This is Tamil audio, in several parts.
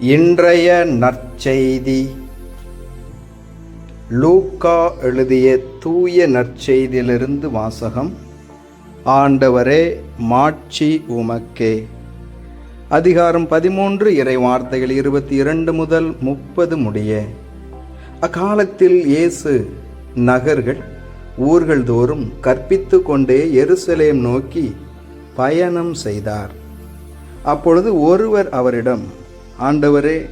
இன்றைய நற்செய்தி. லூக்கா எழுதிய தூய நற்செய்தியிலிருந்து வாசகம். ஆண்டவரே மாட்சி உமக்கே. அதிகாரம் பதிமூன்று இறை வார்த்தைகள் இருபத்தி இரண்டு முதல் முப்பது முடிய. அக்காலத்தில் இயேசு நகர்கள் ஊர்கள் தோறும் கற்பித்து கொண்டே எருசலேம் நோக்கி பயணம் செய்தார். அப்பொழுது ஒருவர் அவரிடம் ஆண்டவரே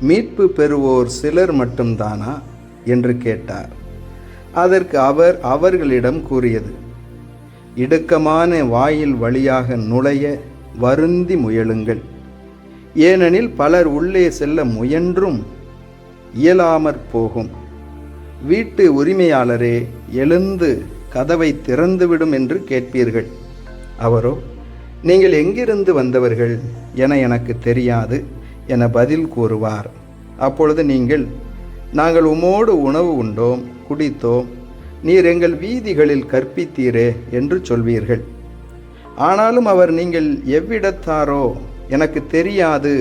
மீட்பு பெறுவோர் சிலர் மட்டும்தானா? என்று கேட்டார். அதற்கு அவர் அவர்களிடம் கூறியது இடுக்கமான வாயில் வழியாக நுழைய வருந்தி முயலுங்கள். ஏனெனில் பலர் உள்ளே செல்ல முயன்றும் இயலாமற் போகும். வீட்டு உரிமையாளரே எழுந்து கதவை திறந்துவிடும் என்று கேட்பீர்கள். அவரோ நீங்கள் எங்கிருந்து வந்தவர்கள்? என எனக்கு தெரியாது. என பதில் கூறுவார். அப்பொழுது நீங்கள் நாங்கள் உமோடு உணவு உண்டோம் குடித்தோம் நீர் எங்கள் வீதிகளில் கற்பித்தீரே என்று சொல்வீர்கள். ஆனாலும் அவர் நீங்கள் எவ்விடத்தாரோ? எனக்கு தெரியாது.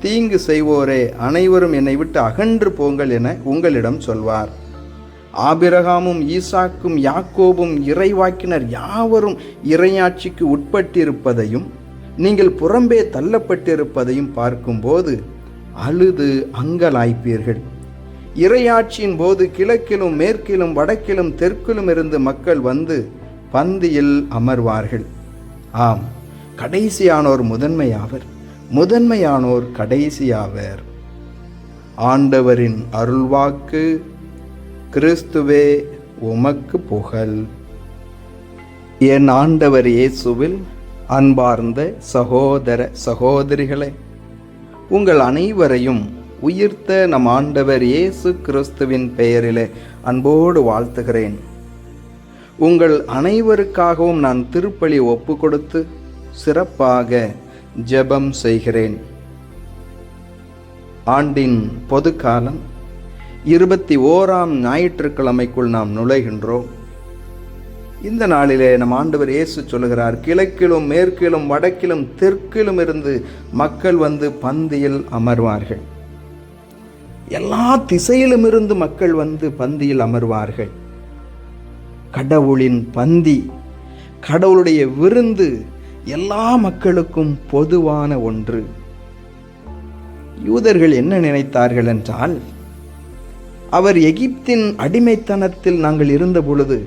தீங்கு செய்வோரே அனைவரும் என்னை விட்டு அகன்று போங்கள் என உங்களிடம் சொல்வார். ஆபிரகாமும் ஈசாக்கும் யாக்கோபும் இறைவாக்கினர் யாவரும் இறையாட்சிக்கு உட்பட்டிருப்பதையும் நீங்கள் புறம்பே தள்ளப்பட்டிருப்பதையும் பார்க்கும்போது அழுது அங்கலாய்ப்பீர்கள். இறையாட்சியின் போது கிழக்கிலும் மேற்கிலும் வடக்கிலும் தெற்கிலும் இருந்து மக்கள் வந்து பந்தியில் அமர்வார்கள். ஆம் கடைசியானோர் முதன்மையாவர். முதன்மையானோர் கடைசியாவர். ஆண்டவரின் அருள்வாக்கு கிறிஸ்துவே உமக்கு புகழ். என் ஆண்டவர் இயேசுவில் அன்பார்ந்த சகோதர சகோதரிகளே உங்கள் அனைவரையும் உயிர்த்த நம் ஆண்டவர் இயேசு கிறிஸ்துவின் பெயரிலே அன்போடு வாழ்த்துகிறேன். உங்கள் அனைவருக்காகவும் நான் திருப்பலி ஒப்பு கொடுத்து சிறப்பாக ஜெபம் செய்கிறேன். ஆண்டின் பொதுக்காலம் இருபத்தி ஓராம் ஞாயிற்றுக்கிழமைக்குள் நாம் நுழைகின்றோம். இந்த நாளிலே நம் ஆண்டவர் இயேசு சொல்லுகிறார் கிழக்கிலும் மேற்கிலும் வடக்கிலும் தெற்கிலும் இருந்து மக்கள் வந்து பந்தியில் அமர்வார்கள். எல்லா திசையிலும் இருந்து மக்கள் வந்து பந்தியில் அமர்வார்கள். கடவுளின் பந்தி கடவுளுடைய விருந்து எல்லா மக்களுக்கும் பொதுவான ஒன்று. யூதர்கள் என்ன நினைத்தார்கள் என்றால் அவர் எகிப்தின் அடிமைத்தனத்தில் நாங்கள் இருந்த பொழுது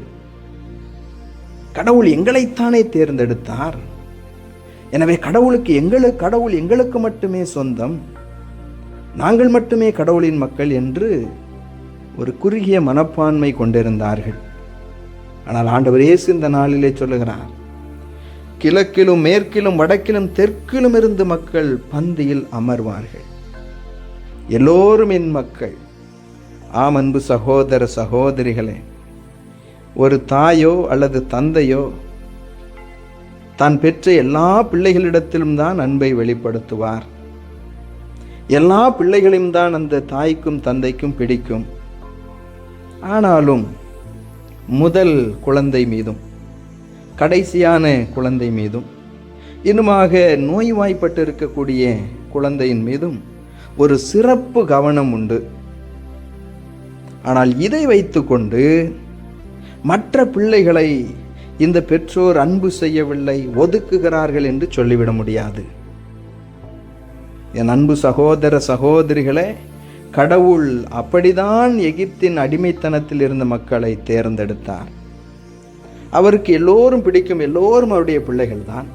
கடவுள் எங்களைத்தானே தேர்ந்தெடுத்தார்? எனவே கடவுளுக்கு எங்களுக்கு கடவுள் எங்களுக்கு மட்டுமே சொந்தம். நாங்கள் மட்டுமே கடவுளின் மக்கள் என்று ஒரு குறுகிய மனப்பான்மை கொண்டிருந்தார்கள். ஆனால் ஆண்டவர் இயேசு இந்த நாளிலே சொல்லுகிறார் கிழக்கிலும் மேற்கிலும் வடக்கிலும் தெற்கிலும் இருந்து மக்கள் பந்தியில் அமர்வார்கள். எல்லோரும் என் மக்கள். ஆம் அன்பு சகோதர சகோதரிகளே ஒரு தாயோ அல்லது தந்தையோ தான் பெற்ற எல்லா பிள்ளைகளிடத்திலும் தான் அன்பை வெளிப்படுத்துவார். எல்லா பிள்ளைகளையும் தான் அந்த தாய்க்கும் தந்தைக்கும் பிடிக்கும். ஆனாலும் முதல் குழந்தை மீதும் கடைசியான குழந்தை மீதும் இன்னுமாக நோய்வாய்ப்பட்டு இருக்கக்கூடிய குழந்தையின் மீதும் ஒரு சிறப்பு கவனம் உண்டு. ஆனால் இதை வைத்துக்கொண்டு மற்ற பிள்ளைகளை இந்த பெற்றோர் அன்பு செய்யவில்லை ஒதுக்குகிறார்கள் என்று சொல்லிவிட முடியாது. என் அன்பு சகோதர சகோதரிகளே கடவுள் அப்படிதான் எகிப்தின் அடிமைத்தனத்தில் இருந்த மக்களை தேர்ந்தெடுத்தார். அவருக்கு எல்லோரும் பிடிக்கும் எல்லோரும் அவருடைய பிள்ளைகள் தான்.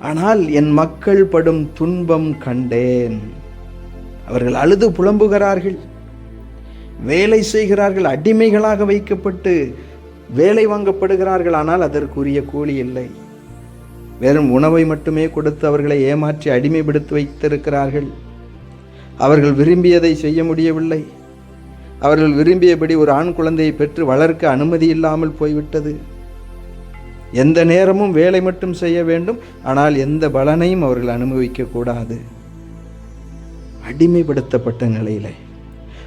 ஆனால் என் மக்கள் படும் துன்பம் கண்டேன். அவர்கள் அழுது புலம்புகிறார்கள் வேலை செய்கிறார்கள் அடிமைகளாக வைக்கப்பட்டு வேலை வாங்கப்படுகிறார்கள் ஆனால் அதற்குரிய கூலி இல்லை. வெறும் உணவை மட்டுமே கொடுத்து அவர்களை ஏமாற்றி அடிமைப்படுத்தி வைத்திருக்கிறார்கள். அவர்கள் விரும்பியதை செய்ய முடியவில்லை. அவர்கள் விரும்பியபடி ஒரு ஆண் குழந்தையை பெற்று வளர்க்க அனுமதி இல்லாமல் போய்விட்டது. எந்த நேரமும் வேலை மட்டும் செய்ய வேண்டும் ஆனால் எந்த பலனையும் அவர்கள் அனுபவிக்க கூடாது. அடிமைப்படுத்தப்பட்ட நிலையிலே.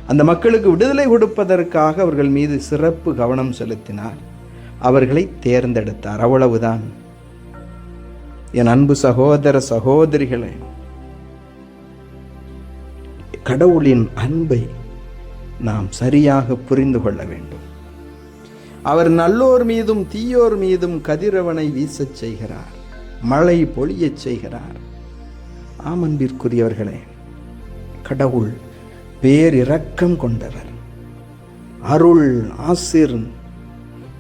அந்த மக்களுக்கு விடுதலை கொடுப்பதற்காக அவர்கள் மீது சிறப்பு கவனம் செலுத்தினார். அவர்களை தேர்ந்தெடுத்தார். அவ்வளவுதான். என் அன்பு சகோதர சகோதரிகளே கடவுளின் அன்பை நாம் சரியாக புரிந்து கொள்ள வேண்டும். அவர் நல்லோர் மீதும் தீயோர் மீதும் கதிரவனை வீசச் செய்கிறார். மழை பொழியச் செய்கிறார். ஆமன்பிற்குரியவர்களே கடவுள் பேரிரக்கம் கொண்டவர். அருள் ஆசிர்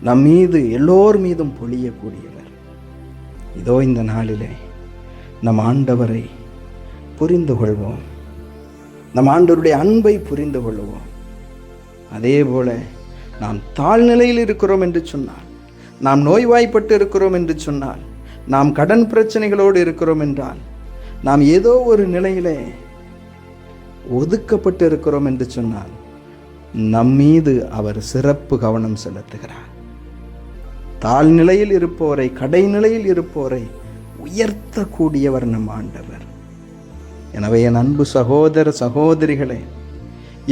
நம் மீது எல்லோர் மீதும் பொழியக்கூடியவர். இதோ இந்த நாளிலே நம் ஆண்டவரை புரிந்து கொள்வோம். நம் ஆண்டவருடைய அன்பை புரிந்து கொள்வோம். அதே போல நாம் தாழ்நிலையில் இருக்கிறோம் என்று சொன்னால் நாம் நோய்வாய்ப்பட்டு இருக்கிறோம் என்று சொன்னால் நாம் கடன் பிரச்சனைகளோடு இருக்கிறோம் என்றால் நாம் ஏதோ ஒரு நிலையிலே ஒதுக்கப்பட்டு இருக்கிறோம் என்று சொன்னால் நம்மீது அவர் சிறப்பு கவனம் செலுத்துகிறார். தாழ்நிலையில் இருப்போரை கடைநிலையில் இருப்போரை உயர்த்தக்கூடியவர் நம் ஆண்டவர். எனவே என் அன்பு சகோதர சகோதரிகளே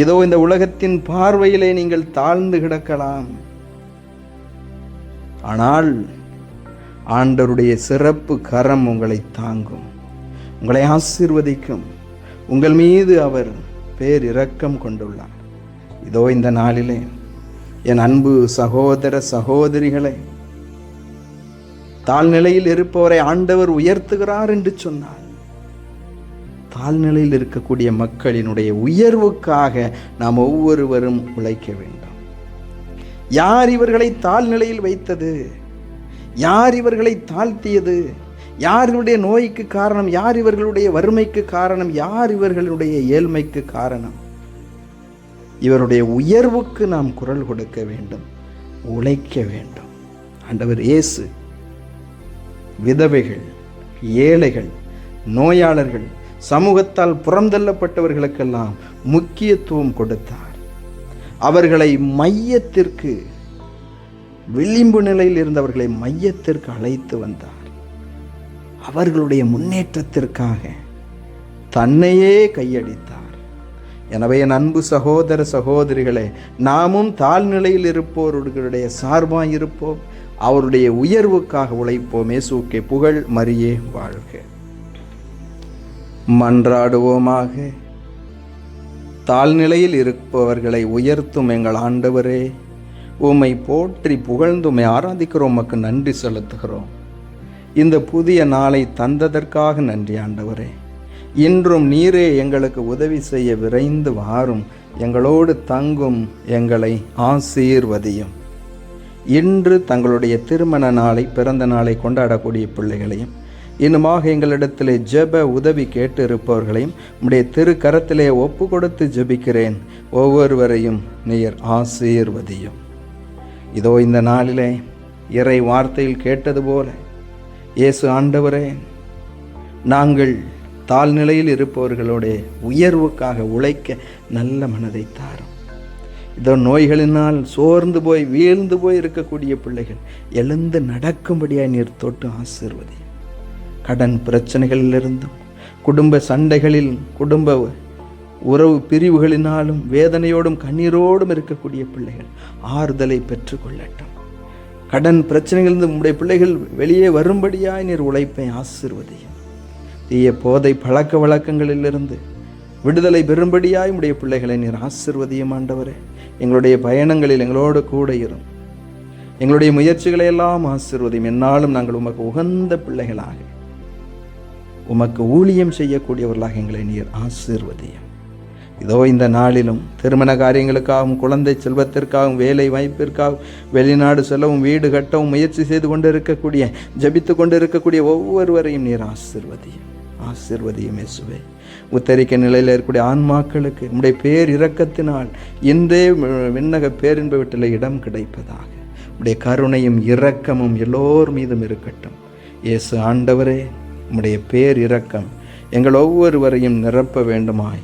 இதோ இந்த உலகத்தின் பார்வையிலே நீங்கள் தாழ்ந்து கிடக்கலாம். ஆனால் ஆண்டவருடைய சிறப்பு கரம் உங்களை தாங்கும் உங்களை ஆசீர்வதிக்கும் உங்கள் மீது அவர் பேர் இரக்கம் கொண்டுள்ளார். இதோ இந்த நாளிலே என் அன்பு சகோதர சகோதரிகளை தாழ்நிலையில் இருப்பவரை ஆண்டவர் உயர்த்துகிறார் என்று சொன்னார். தாழ்நிலையில் இருக்கக்கூடிய மக்களினுடைய உயர்வுக்காக நாம் ஒவ்வொருவரும் உழைக்க வேண்டும். யார் இவர்களை தாழ்நிலையில் வைத்தது? யார் இவர்களை தாழ்த்தியது? யார் இவருடைய நோய்க்கு காரணம்? யார் இவர்களுடைய வறுமைக்கு காரணம்? யார் இவர்களுடைய ஏழ்மைக்கு காரணம்? இவருடைய உயர்வுக்கு நாம் குரல் கொடுக்க வேண்டும் உழைக்க வேண்டும். ஆண்டவர் இயேசு விதவைகள் ஏழைகள் நோயாளர்கள் சமூகத்தால் புறந்தள்ளப்பட்டவர்களுக்கெல்லாம் முக்கியத்துவம் கொடுத்தார். அவர்களை மையத்திற்கு விளிம்பு நிலையில் இருந்தவர்களை மையத்திற்கு அழைத்து வந்தார். அவர்களுடைய முன்னேற்றத்திற்காக தன்னையே கையடித்தார். எனவே என் அன்பு சகோதர சகோதரிகளே நாமும் தாழ்நிலையில் இருப்போர்களுடைய சார்பாக இருப்போம். அவருடைய உயர்வுக்காக உழைப்போமே. சூக்கே புகழ் மரியே வாழ்க. மன்றாடுவோமாக. தாழ்நிலையில் இருப்பவர்களை உயர்த்தும் எங்கள் ஆண்டவரே. உம்மை போற்றி புகழ்ந்துமை ஆராதிக்கிறோம். உமக்கு நன்றி செலுத்துகிறோம். இந்த புதிய நாளை தந்ததற்காக நன்றி ஆண்டவரே. இன்றும் நீரே எங்களுக்கு உதவி செய்ய விரைந்து வாரும். எங்களோடு தங்கும் எங்களை ஆசீர்வதியும். இன்று தங்களுடைய திருமண நாளை பிறந்த நாளை கொண்டாடக்கூடிய பிள்ளைகளையும் இன்னுமாக எங்களிடத்திலே ஜெப உதவி கேட்டு இருப்பவர்களையும் உம்முடைய திருக்கரத்திலே ஒப்பு கொடுத்து ஜெபிக்கிறேன். ஒவ்வொருவரையும் நீர் ஆசீர்வதியும். இதோ இந்த நாளிலே இறை வார்த்தையில் கேட்டது போல இயேசு ஆண்டவரே நாங்கள் தாழ்நிலையில் இருப்பவர்களுடைய உயர்வுக்காக உழைக்க நல்ல மனதை தாரும். இதோ நோய்களினால் சோர்ந்து போய் வீழ்ந்து போய் இருக்கக்கூடிய பிள்ளைகள் எழுந்து நடக்கும்படியாக நீர் தொட்டு ஆசீர்வதி. கடன் பிரச்சனைகளிலிருந்தும் குடும்ப சண்டைகளில் குடும்ப உறவு பிரிவுகளினாலும் வேதனையோடும் கண்ணீரோடும் இருக்கக்கூடிய பிள்ளைகள் ஆறுதலை பெற்றுக்கொள்ளட்டும். கடன் பிரச்சனைகளிலிருந்து உங்களுடைய பிள்ளைகள் வெளியே வரும்படியாய் நீர் உழைப்பை ஆசிர்வதியும் தீய போதை பழக்க வழக்கங்களிலிருந்து விடுதலை பெறும்படியாய் உடைய பிள்ளைகளை நீர் ஆசிர்வதியும் ஆண்டவரே. எங்களுடைய பயணங்களில் எங்களோடு கூட இரும் எங்களுடைய முயற்சிகளை எல்லாம் ஆசிர்வதியும். என்னாலும் நாங்கள் உமக்கு உகந்த பிள்ளைகளாக உமக்கு ஊழியம் செய்யக்கூடியவர்களாக எங்களை நீர் ஆசீர்வதியும். இதோ இந்த நாளிலும் திருமண காரியங்களுக்காகவும் குழந்தை செல்வத்திற்காகவும் வேலை வாய்ப்பிற்காகவும் வெளிநாடு செல்லவும் வீடு கட்டவும் முயற்சி செய்து கொண்டு இருக்கக்கூடிய ஜபித்து கொண்டு இருக்கக்கூடிய ஒவ்வொருவரையும் நீர் ஆசிர்வதியும். ஆசிர்வதியும் இயேசுவே. உத்தரிக்க நிலையில் இருக்கக்கூடிய ஆன்மாக்களுக்கு உம்முடைய பேர் இரக்கத்தினால் இன்றே விண்ணக பேரின்ப வீட்டில் இடம் கிடைப்பதாக. உடைய கருணையும் இரக்கமும் எல்லோர் மீதும் இருக்கட்டும். இயேசு ஆண்டவரே உம்முடைய பேர் இரக்கம் எங்கள் ஒவ்வொருவரையும் நிரப்ப வேண்டுமாய்.